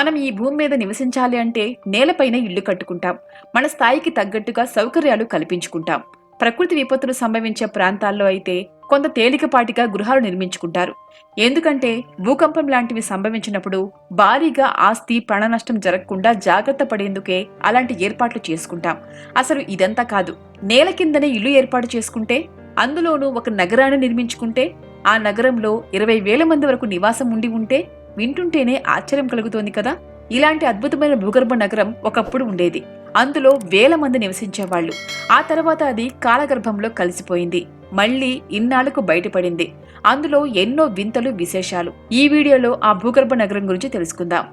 మనం ఈ భూమి మీద నివసించాలి అంటే నేలపైన ఇల్లు కట్టుకుంటాం. మన స్థాయికి తగ్గట్టుగా సౌకర్యాలు కల్పించుకుంటాం. ప్రకృతి విపత్తులు సంభవించే ప్రాంతాల్లో అయితే కొంత తేలికపాటిగా గృహాలు నిర్మించుకుంటారు. ఎందుకంటే భూకంపం లాంటివి సంభవించినప్పుడు భారీగా ఆస్తి ప్రాణ నష్టం జరగకుండా జాగ్రత్త పడేందుకే అలాంటి ఏర్పాట్లు చేసుకుంటాం. అసలు ఇదంతా కాదు. నేల కిందనే ఇల్లు ఏర్పాటు చేసుకుంటే అందులోనూ ఒక నగరాన్ని నిర్మించుకుంటే ఆ నగరంలో ఇరవై వేల మంది వరకు నివాసం ఉండి ఉంటే వింటుంటేనే ఆశ్చర్యం కలుగుతోంది కదా? ఇలాంటి అద్భుతమైన భూగర్భ నగరం ఒకప్పుడు ఉండేది. అందులో వేల మంది నివసించేవాళ్ళు ఆ తర్వాత అది కాలగర్భంలో కలిసిపోయింది. మళ్ళీ ఇన్నాళ్ళకు బయటపడింది. అందులో ఎన్నో వింతలు విశేషాలు. ఈ వీడియోలో ఆ భూగర్భ నగరం గురించి తెలుసుకుందాం.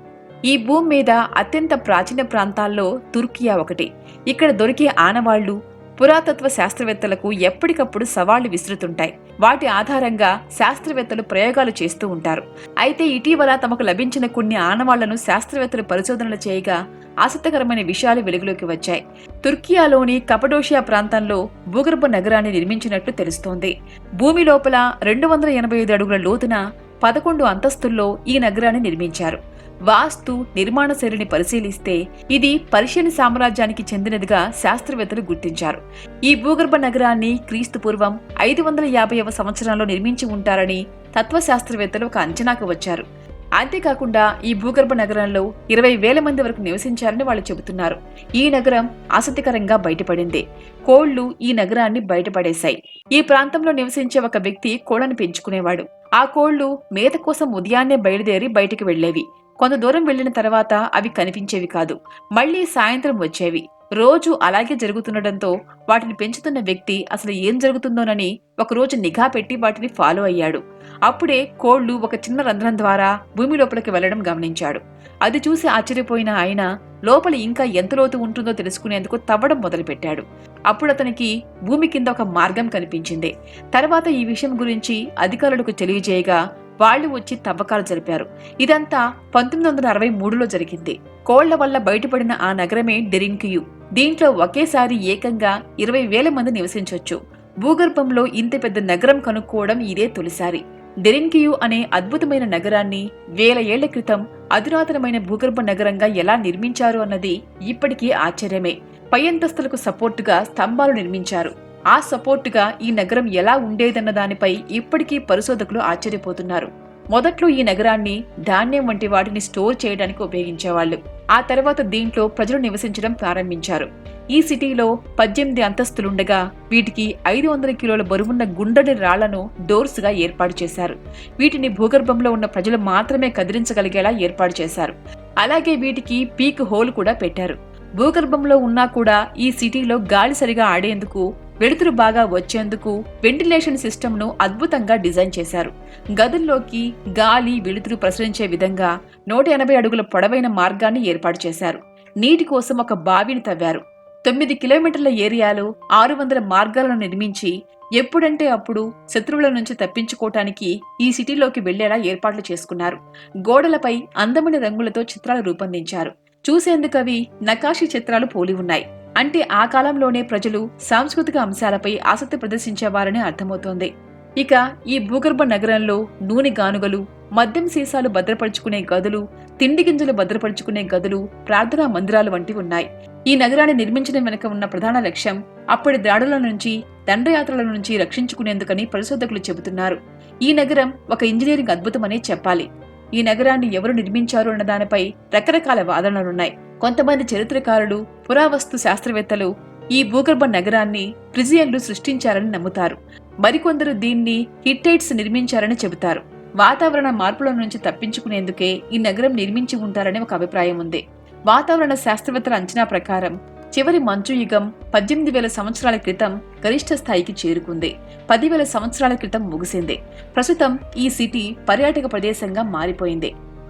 ఈ భూమి మీద అత్యంత ప్రాచీన ప్రాంతాల్లో తుర్కియా ఒకటి. ఇక్కడ దొరికే ఆనవాళ్ళు పురాతత్వ శాస్త్రవేత్తలకు ఎప్పటికప్పుడు సవాళ్ళు విసురుతుంటాయి. వాటి ఆధారంగా శాస్త్రవేత్తలు ప్రయోగాలు చేస్తూ ఉంటారు. అయితే ఇటీవల తమకు లభించిన కొన్ని ఆనవాళ్ళను శాస్త్రవేత్తలు పరిశోధనలు చేయగా ఆసక్తికరమైన విషయాలు వెలుగులోకి వచ్చాయి. తుర్కియాలోని కపడోషియా ప్రాంతంలో భూగర్భ నగరాన్ని నిర్మించినట్లు తెలుస్తోంది. భూమి లోపల రెండు వందల ఎనభై ఐదు అడుగుల లోతున పదకొండు అంతస్తుల్లో ఈ నగరాన్ని నిర్మించారు. వాస్తు నిర్మాణ శైలిని పరిశీలిస్తే ఇది పర్షియన్ సామ్రాజ్యానికి చెందినదిగా శాస్త్రవేత్తలు గుర్తించారు. ఈ భూగర్భ నగరాన్ని క్రీస్తు పూర్వం ఐదు వందల యాభైవ సంవత్సరంలో నిర్మించి ఉంటారని తత్వశాస్త్రవేత్తలు ఒక అంచనాకు వచ్చారు. అంతేకాకుండా ఈ భూగర్భ నగరంలో ఇరవై వేల మంది వరకు నివసించారని వాళ్ళు చెబుతున్నారు. ఈ నగరం ఆసక్తికరంగా బయటపడింది. కోళ్ళు ఈ నగరాన్ని బయటపడేశాయి. ఈ ప్రాంతంలో నివసించే ఒక వ్యక్తి కోళ్ళను పెంచుకునేవాడు. ఆ కోళ్ళు మేత కోసం ఉదయాన్నే బయలుదేరి బయటికి వెళ్ళేవి కొంత దూరం వెళ్ళిన తర్వాత అవి కనిపించేవి కాదు. మళ్ళీ సాయంత్రం వచ్చేవి. రోజు అలాగే జరుగుతుండటంతో వాటిని పెంచుతున్న వ్యక్తి అసలు ఏం జరుగుతుందోనని ఒకరోజు నిఘా పెట్టి వాటిని ఫాలో అయ్యాడు. అప్పుడే కోళ్ళు ఒక చిన్న రంధ్రం ద్వారా భూమి లోపలికి వెళ్ళడం గమనించాడు. అది చూసి ఆశ్చర్యపోయిన ఆయన లోపల ఇంకా ఎంత లోతు ఉంటుందో తెలుసుకునేందుకు తవ్వడం మొదలుపెట్టాడు. అప్పుడు అతనికి భూమి కింద ఒక మార్గం కనిపించింది. తర్వాత ఈ విషయం గురించి అధికారులకు తెలియజేయగా వాళ్ళు వచ్చి తవ్వకాలు జరిపారు. ఇదంతా పంతొమ్మిది వందల అరవై మూడులో జరిగింది. కోళ్ళ వల్ల బయటపడిన ఆ నగరమే డెరిన్కియు దీంట్లో ఒకేసారి ఏకంగా ఇరవై వేల మంది నివసించొచ్చు. భూగర్భంలో ఇంత పెద్ద నగరం కనుక్కోవడం ఇదే తొలిసారి. డెరిన్కియు అనే అద్భుతమైన నగరాన్ని వేల ఏళ్ళ క్రితం అధునాతనమైన భూగర్భ నగరంగా ఎలా నిర్మించారు అన్నది ఇప్పటికీ ఆశ్చర్యమే. పై అంతస్తులకు సపోర్టుగా స్తంభాలు నిర్మించారు. ఆ సపోర్టుగా ఈ నగరం ఎలా ఉండేదన్న దానిపై ఇప్పటికీ పరిశోధకులు ఆశ్చర్యపోతున్నారు. మొదట్లో ఈ నగరాన్ని ధాన్యం వంటి వాటిని స్టోర్ చేయడానికి ఉపయోగించేవాళ్ళు. ఆ తర్వాత దీంట్లో ప్రజలు నివసించడం ప్రారంభించారు. ఈ సిటీలో పద్దెనిమిది అంతస్తులుండగా వీటికి ఐదు వందల కిలోల బరువున్న గుండెని రాళ్ళను డోర్స్గా ఏర్పాటు చేశారు. వీటిని భూగర్భంలో ఉన్న ప్రజలు మాత్రమే కదిలించగలిగేలా ఏర్పాటు చేశారు. అలాగే వీటికి పీక్ హోల్ కూడా పెట్టారు. భూగర్భంలో ఉన్నా కూడా ఈ సిటీలో గాలి సరిగా ఆడేందుకు వెలుతురు బాగా వచ్చేందుకు వెంటిలేషన్ సిస్టమ్ను అద్భుతంగా డిజైన్ చేశారు. గదుల్లోకి గాలి వెలుతురు ప్రసరించే విధంగా నూట ఎనభై అడుగుల పొడవైన మార్గాన్ని ఏర్పాటు చేశారు. నీటి కోసం ఒక బావిని తవ్వారు. తొమ్మిది కిలోమీటర్ల ఏరియాలో ఆరు వందల మార్గాలను నిర్మించి ఎప్పుడంటే అప్పుడు శత్రువుల నుంచి తప్పించుకోవటానికి ఈ సిటీలోకి వెళ్ళేలా ఏర్పాట్లు చేసుకున్నారు. గోడలపై అందమైన రంగులతో చిత్రాలు రూపొందించారు. చూసేందుకు అవి నకాషి చిత్రాలు పోలి ఉన్నాయి. అంటే ఆ కాలంలోనే ప్రజలు సాంస్కృతిక అంశాలపై ఆసక్తి ప్రదర్శించేవారని అర్థమవుతోంది. ఇక ఈ భూగర్భ నగరంలో నూనె గానుగలు మద్యం సీసాలు భద్రపరుచుకునే గదులు తిండి గింజలు భద్రపరుచుకునే గదులు ప్రార్థనా మందిరాలు వంటివి ఉన్నాయి. ఈ నగరాన్ని నిర్మించడం వెనుక ఉన్న ప్రధాన లక్ష్యం అప్పటి దాడుల నుంచి దండయాత్రల నుంచి రక్షించుకునేందుకని పరిశోధకులు చెబుతున్నారు. ఈ నగరం ఒక ఇంజనీరింగ్ అద్భుతమనే చెప్పాలి. ఈ నగరాన్ని ఎవరు నిర్మించారు అన్న దానిపై రకరకాల వాదనలున్నాయి. కొంతమంది చరిత్రకారులు పురావస్తు శాస్త్రవేత్తలు ఈ భూగర్భ నగరాన్ని ప్రిజియన్లు సృష్టించారని నమ్ముతారు. మరికొందరు దీన్ని హిట్టైట్స్ నిర్మించారని చెబుతారు. వాతావరణ మార్పుల నుంచి తప్పించుకునేందుకే ఈ నగరం నిర్మించి ఉంటారని ఒక అభిప్రాయం ఉంది. వాతావరణ శాస్త్రవేత్తల అంచనా ప్రకారం చివరి మంచు యుగం పద్దెనిమిది వేల సంవత్సరాల క్రితం గరిష్ట స్థాయికి చేరుకుంది. పదివేల సంవత్సరాల క్రితం ముగిసింది. ప్రస్తుతం ఈ సిటీ పర్యాటక ప్రదేశంగా మారిపోయింది.